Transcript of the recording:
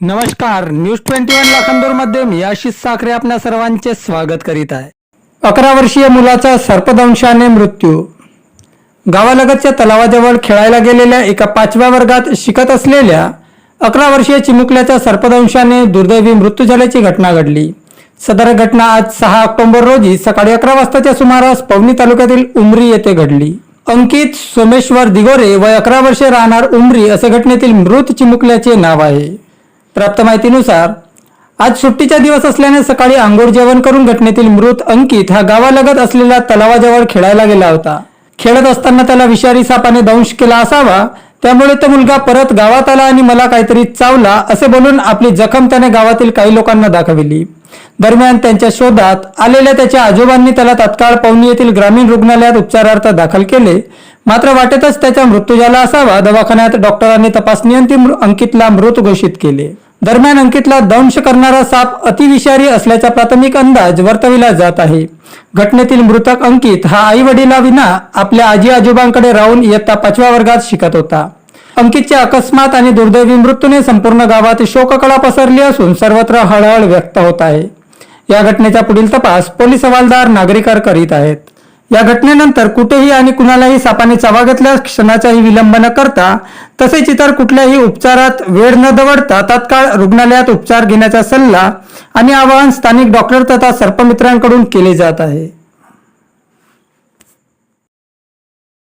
नमस्कार news twenty one लाखांदूरमध्ये मी आशिष साखरे आपल्या सर्वांचे स्वागत करीत आहे. अकरा वर्षीय मुलाचा सर्पदंशाने मृत्यू. गावालगतच्या तलावाजवळ खेळायला गेलेल्या एका पाचव्या वर्गात शिकत असलेल्या अकरा वर्षीय चिमुकल्याच्या सर्पदंशाने दुर्दैवी मृत्यू झाल्याची घटना घडली. सदर घटना आज सहा ऑक्टोबर रोजी सकाळी अकरा वाजताच्या सुमारास पवनी तालुक्यातील उमरी येथे घडली. अंकित सोमेश्वर दिगोरे व अकरा वर्षे राहणार उमरी असे घटनेतील मृत चिमुकल्याचे नाव आहे. प्राप्त माहितीनुसार आज सुट्टीचा दिवस असल्याने सकाळी आंघोळ जेवण करून घटनेतील मृत अंकित हा गावालगत असलेल्या तलावाजवळ खेळायला गेला होता. खेळत असताना त्याला विषारी सापाने दंश केला असावा त्यामुळे तो मुलगा परत गावात आला आणि मला काहीतरी चावला असे बोलून आपली जखम त्याने गावातील काही लोकांना दाखविली. दरम्यान त्यांच्या शोधात आलेल्या त्याच्या आजोबांनी त्याला तत्काळ पवनी येथील ग्रामीण रुग्णालयात उपचारार्थ दाखल केले. मात्र वाटेतच त्याचा मृत्यू झाला असावा दवाखान्यात डॉक्टरांनी तपासणीअंती अंकितला मृत घोषित केले. दरम्यान अंकितला दंश करणारा साप अतिविषारी असल्याचा प्राथमिक अंदाज वर्तविला जात आहे. घटनेतील मृतक अंकित हा आई वडिलाविना आपल्या आजी आजोबांकडे राहून इयत्ता पाचव्या वर्गात शिकत होता. अंकितच्या अकस्मात आणि दुर्दैवी मृत्यूने संपूर्ण गावात शोककळा पसरली असून सर्वत्र हळहळ व्यक्त होत आहे. या घटनेचा पुढील तपास पोलीस हवालदार नागरिकार करीत आहेत. या घटनेनंतर कुठेही आणि कुणालाही सापाने चावा घेतल्यास क्षणाचाही विलंब न करता तसेच इतर कुठल्याही उपचारात वेळ न दवडता तात्काळ रुग्णालयात उपचार घेण्याचा सल्ला आणि आवाहन स्थानिक डॉक्टर तथा सर्पमित्रांकडून केले जात आहे.